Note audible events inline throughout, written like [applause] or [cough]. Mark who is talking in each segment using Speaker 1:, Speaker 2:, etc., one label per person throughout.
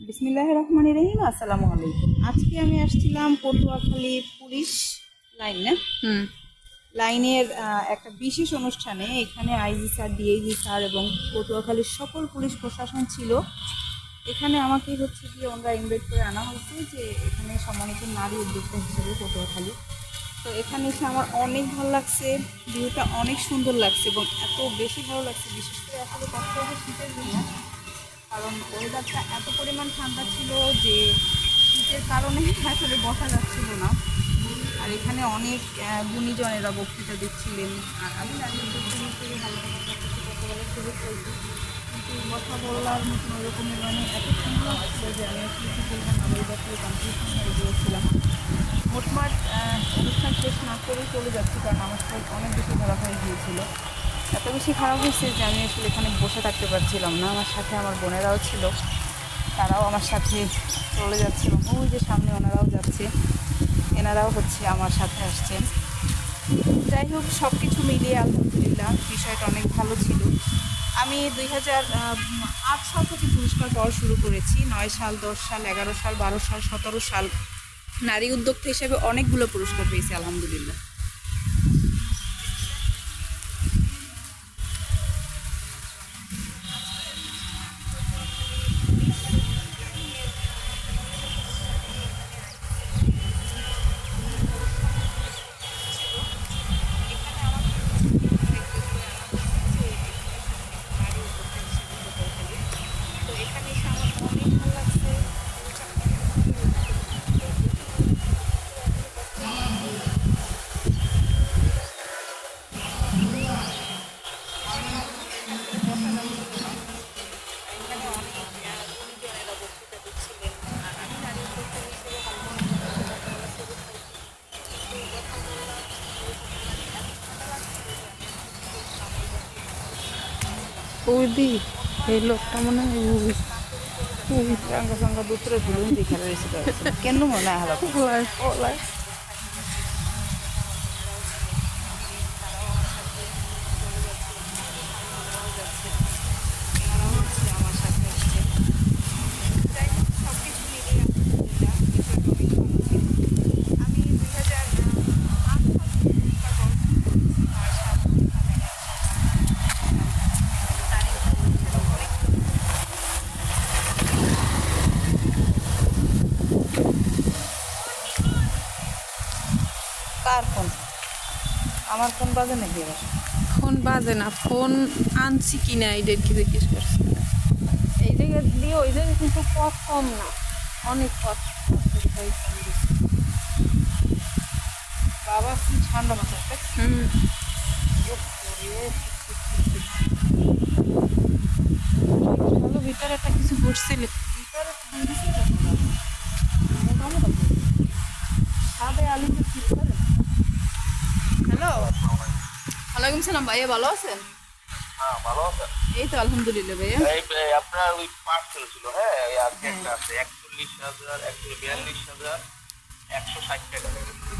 Speaker 1: বিসমিল্লাহ রহমান রহিম আসসালামু আলাইকুম। আজকে আমি আসছিলাম পটুয়াখালী পুলিশ লাইন। না
Speaker 2: হুম।
Speaker 1: লাইনের একটা বিশেষ অনুষ্ঠানে। এখানে আইজি স্যার ডিআইজি স্যার এবং পটুয়াখালীর সকল পুলিশ প্রশাসন ছিল। এখানে আমাকে হচ্ছে গিয়ে ওনারা ইনভাইট করে আনা হয়েছে যে এখানে সম্মানিত নারী উদ্যোক্তা হিসেবে পটুয়াখালী। তো এখানে এসে আমার অনেক ভালো লাগছে ভিউটা অনেক সুন্দর লাগছে এবং এত বেশি ভালো লাগছে। বিশেষ করে আসলে কষ্ট হবে শীতের দিনে। কারণ ওয়েদারটা এত পরিমাণ ঠান্ডা ছিল যে শীতের কারণে [laughs] আসলে বসা যাচ্ছিল না। আর এখানে অনেক গুণীজনেরা বক্তৃতা দিচ্ছিলেন। আর আমি দাঁড়িয়ে থেকে ভালো কথা বলার সুযোগ পেয়েছি। কিন্তু কথা বলার মতন ওরকমের মানে এত সুন্দর লাগছিল যে আমি আসলে কী হয়ে গিয়েছিলাম। মোটমাট অনুষ্ঠান শেষ না করেই চলে যাচ্ছি, কারণ আমার অনেক বেশি ধরা হয়ে গিয়েছিল। এত বেশি খারাপ হয়েছে যে আমি আসলে এখানে বসে থাকতে পারছিলাম না। আমার সাথে আমার বোনেরাও ছিল। তারাও আমার সাথে চলে যাচ্ছিল। ওই যে সামনে ওনারাও যাচ্ছে। এনারাও হচ্ছে আমার সাথে আসছেন যাই হোক সব কিছু মিলিয়ে আলহামদুলিল্লাহ বিষয়টা অনেক ভালো ছিল। আমি দুই হাজার আট সাল থেকে পুরস্কার পাওয়া শুরু করেছি। নয় সাল, দশ সাল, এগারো সাল, বারো সাল, সতেরো সাল নারী উদ্যোক্তা হিসেবে অনেকগুলো পুরস্কার পেয়েছি, আলহামদুলিল্লাহ তো এখানে এসে আমার অনেক ভালো লাগছে এখানে অনেক গুণীজনেরা বক্তৃতা দিচ্ছিলেন আর আমি নারী উদ্যোক্তা হিসেবে
Speaker 2: ওই দি এই লোকটা মনে হয় ওই ওই
Speaker 1: সঙ্গে সঙ্গে দুপুরে ধরুন দেখে রয়েছে কেন মনে হয়
Speaker 2: পলায় পলায়
Speaker 1: আমার সাথে আসছে যাই হোক সব কিছু মিলিয়ে আলহামদুলিল্লাহ বিষয়টা অনেক ভালো ছিল আমি দুই হাজার আট সাল থেকে পুরস্কার পাওয়া শুরু করেছি নয় সাল দশ সাল এগারো সাল তারই অনেক কার ফোন আমার ফোন বাজে নাকি
Speaker 2: ফোন বাজে না ফোন আনছি কিনা এইটার কি জিজ্ঞেস করছি এই জায়গায় দিয়ে ওই জায়গায় কিন্তু পথ কম না অনেক পথ।
Speaker 1: বাবা কি ঠান্ডা মাথা
Speaker 2: হুম। ভিতরে একটা কিছু ঘুরছিল?
Speaker 1: ওয়ালাইকুম সালাম ভাইয়া ভালো আছেন?
Speaker 3: হ্যাঁ ভালো আছেন।
Speaker 1: এই তো আলহামদুলিল্লাহ ভাইয়া।
Speaker 3: এই এই আপনার ওই পার্সেল ছিল হ্যাঁ? এই আজকে একটা আছে একচল্লিশ হাজার একশো বিয়াল্লিশ হাজার একশো ষাট টাকা।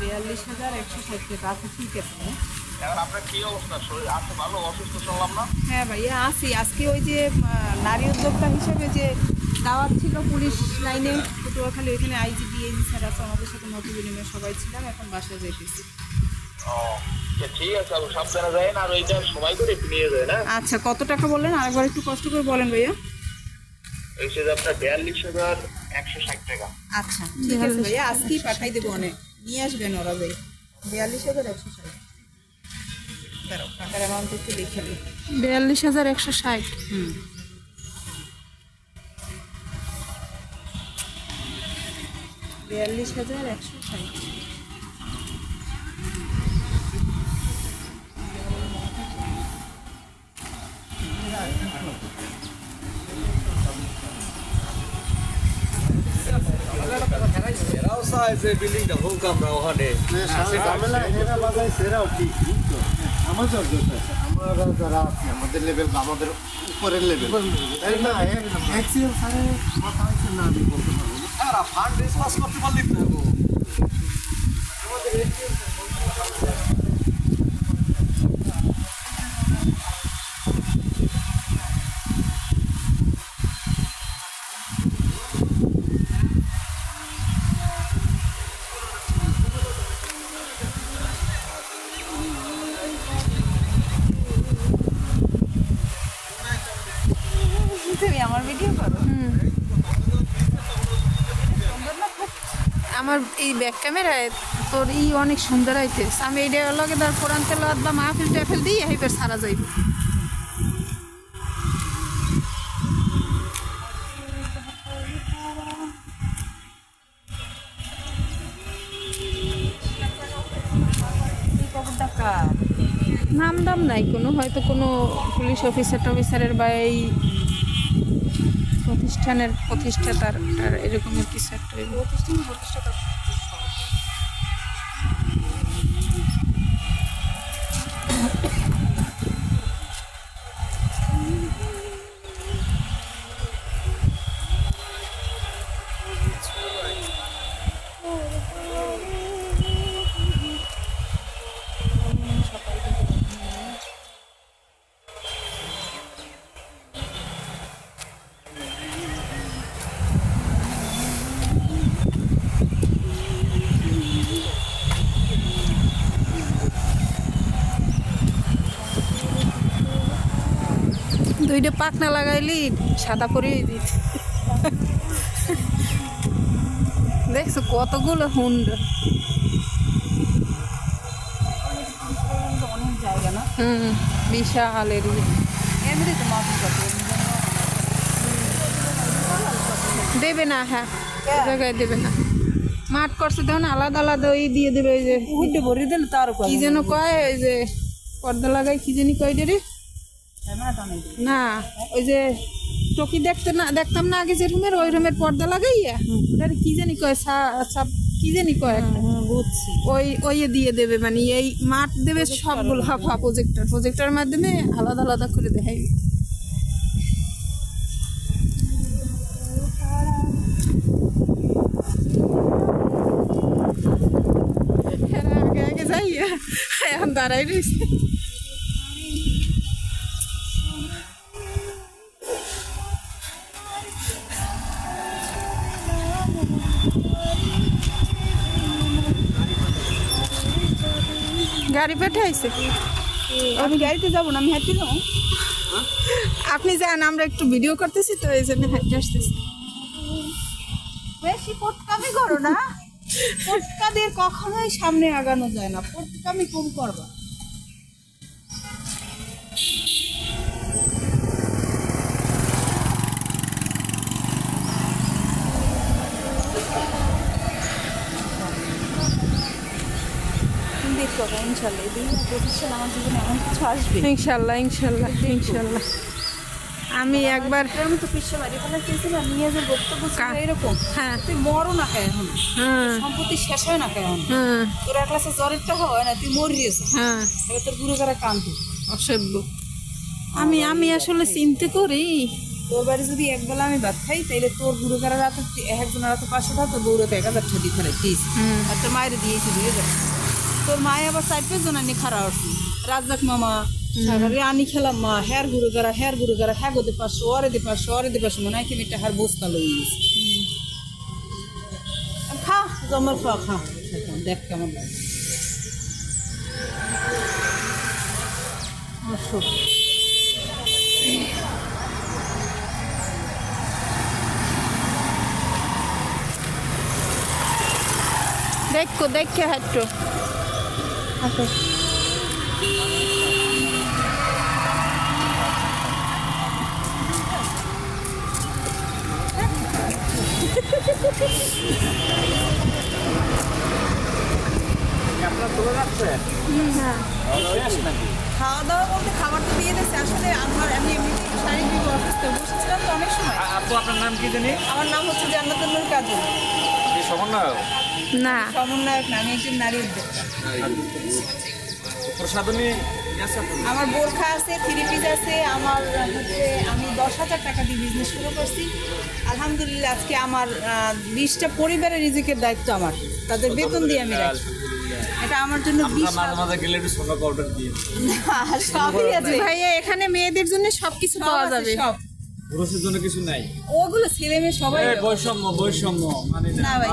Speaker 1: বিয়াল্লিশ হাজার একশো ষাট টাকা আচ্ছা ঠিক আছে।
Speaker 3: আপনার কি অবস্থা? আছে ভালো অসুস্থ শুনলাম না?
Speaker 1: হ্যাঁ ভাইয়া আসি আজকে ওই যে নারী উদ্যোক্তা হিসেবে যে দাওয়াত ছিল পুলিশ লাইনে পটুয়াখালী ওইখানে আইজিপি এজি স্যার আছে আমাদের সাথে মত বিনিময়ে সবাই ছিলাম এখন বাসায় যাইতেছি।
Speaker 3: ও ঠিক আছে আর সাবধানে যাই না আর ওইটা সময় করে নিয়ে যায় না
Speaker 1: আচ্ছা কত টাকা বললেন? আরেকবার একটু কষ্ট করে বলেন ভাইয়া। আচ্ছা ঠিক আছে ভাইয়া আজকেই পাঠাই দেবো অনেক। নিয়ে আসবেন ওরা ভাই। বিয়াল্লিশ হাজার একশো ষাট। টাকার অ্যামাউন্ট একটু লিখে নিই।
Speaker 2: বিয়াল্লিশ হাজার একশো ষাট।
Speaker 1: হুম। বিয়াল্লিশ হাজার একশো ষাট।
Speaker 4: চায় যে বিল্ডিংটা হোক আমরা ওখানে।
Speaker 5: আমরা যারা আছি আমাদের লেভেল আমাদের উপরের লেভেল তাই না? অ্যাক্সিডেন্ট স্যারের কথা হচ্ছে না আমি বলতে পারব
Speaker 4: তারা ফান্ড রেসপন্স করতে পারলি তো
Speaker 1: তুমি আমার ভিডিও করো
Speaker 2: হুম আমার এই ব্যাক ক্যামেরায় তোর ই অনেক সুন্দর আইতেছে। আমি এইটা লগে ধর কোরআন তেলাওয়াত বা মাহফিল টাফিল দিয়ে এইবার সারা যাইব। নাম দাম নাই কোনো, হয়তো কোনো পুলিশ অফিসার টফিসারের বা এই প্রতিষ্ঠানের প্রতিষ্ঠাতার এরকমের কিছু একটা
Speaker 1: প্রতিষ্ঠাতা
Speaker 2: দুইটা পাখনা লাগাইলি সাদা করে দিত দেখছ কতগুলো হুন্ড। হুম বিশাল এরিয়া দেবে না হ্যাঁ জায়গায় দেবে না। মাঠ করছে তখন আলাদা আলাদা ওই দিয়ে দেবে ওই যে।
Speaker 1: ভরে দিলে তো আরও
Speaker 2: কি যেন কয় ওই যে পর্দা লাগাই কি জানি কয় রে? না ওই যে টকি দেখতে না দেখতাম না আগে যে রুমের ওই রুমের পর্দা লাগাইয়া ওটারে কি জানি কয় সা- সাপ- কি জানি কয়
Speaker 1: হ্যাঁ বুঝছি।
Speaker 2: ওই ওই দিয়ে দেবে মানে এই মাঠ দেবে সবগুলো হাফ প্রজেক্টর প্রজেক্টরের মাধ্যমে আলাদা আলাদা করে দেখাই। আগে আগে যাই এখন দাঁড়াই রয়েছে গাড়ি পাঠাইছে।
Speaker 1: আমি গাড়িতে যাব না, আমি হাঁটি যাব।
Speaker 2: আপনি যান, আমরা একটু ভিডিও করতেছি তো, এই জন্য হাঁটতে আসতেছি।
Speaker 1: বেশি পটকামি করো না। পটকাদের কখনোই সামনে আগানো যায় না। পটকামি কম করবা। দেখো ইনশাল্লাহ। দুই হাজার পঁচিশ সালে আমার জীবনে এমন কিছু আসবে।
Speaker 2: ইনশাল্লাহ ইনশাল্লাহ ইনশাল্লাহ। আমি একবার
Speaker 1: আমি তো পিছিয়ে বাড়ি ফেলা চেয়েছিলাম নিয়ে যে বক্তব্য এরকম
Speaker 2: হ্যাঁ।
Speaker 1: তুই মরো না এখন
Speaker 2: হ্যাঁ।
Speaker 1: সম্পত্তি শেষ হয় না তোর এক ক্লাসে জ্বরের হয় না তুই মরিয়েছ
Speaker 2: হ্যাঁ।
Speaker 1: এবার তোর গুরু করা কান্ত
Speaker 2: অসভ্য। আমি আমি আসলে চিনতে করি।
Speaker 1: তোর বাড়ি যদি একবেলা আমি ভাত খাই তাইলে তোর গুরু করা রাতে একজনের রাতে পাঁচশো টাকা তোর বউরাতে এক হাজার ফেলে দিস আর তোর মায়ের দিয়েছি দিয়ে হাজার তোর মায়ে আবার চার পাঁচ জন আনি খারাপ উঠছি রাজ্জাক মামা আনি খেলাম মা হ্যার গুরু করা হ্যার গুরু করা হ্যাঁ গোদে পাঁচশো ওরে দে পাঁচশো ওরে দে পাঁচশো মনে হয় কি একটা হার বস্তা লই গেছে। খা জমার খা খা। দেখ কেমন লাগে।
Speaker 2: দেখো দেখে হাঁটো। হ্যাঁ
Speaker 4: নাকি
Speaker 1: খাওয়া দাওয়া বলতে খাবার তো দিয়ে দিচ্ছে আসলে আমার আমি এমনিতে শারীরিক অসুস্থ বসেছিলাম তো অনেক সময়।
Speaker 4: আপু আপনার নাম কি জানি?
Speaker 1: আমার নাম হচ্ছে জান্নাতুল্লুর কাজল।
Speaker 4: সমন্বয়ক?
Speaker 2: না।
Speaker 1: সমন্বয়ক না আমি একজন নারী উদ্যোক্তা।
Speaker 4: প্রসাদনী
Speaker 1: আমার বোরখা আছে থ্রি পিস আছে আমার হচ্ছে আমি দশ হাজার টাকা দিয়ে বিজনেস শুরু করছি। আলহামদুলিল্লাহ আজকে আমার বিশটা পরিবারের রিজিকের দায়িত্ব আমার। তাদের বেতন দিয়ে আমি রাখি। এটা আমার জন্য সবই আছে।
Speaker 2: ভাইয়া এখানে মেয়েদের জন্য সবকিছু পাওয়া যাবে।
Speaker 1: সব।
Speaker 4: পুরুষের জন্য কিছু নাই।
Speaker 1: ওগুলো ছেলে মেয়ে সবাই
Speaker 4: বৈষম্য বৈষম্য মানে
Speaker 1: না ভাই।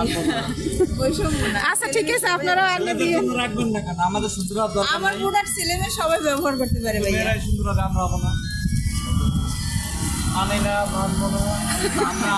Speaker 1: বৈষম্য না।
Speaker 2: আচ্ছা ঠিক আছে আপনারাও আগে দিয়ে
Speaker 4: রাখবেন না কেন? আমাদের সুন্দর দরকার
Speaker 1: আমার।
Speaker 4: মানে-।
Speaker 1: প্রোডাক্ট ছেলে মেয়ে সবাই ব্যবহার করতে পারে ভাই
Speaker 4: মেয়েরাই সুন্দর আমরা হব না।
Speaker 1: না ভাই
Speaker 4: প্রসাদনী গ্যাস আছে
Speaker 1: খাওয়া দাওয়া বলতে খাবার তো দিয়ে দিচ্ছে আসলে আমার আমি এমনি শারীরিক
Speaker 4: মানে না মানবো না। আমরা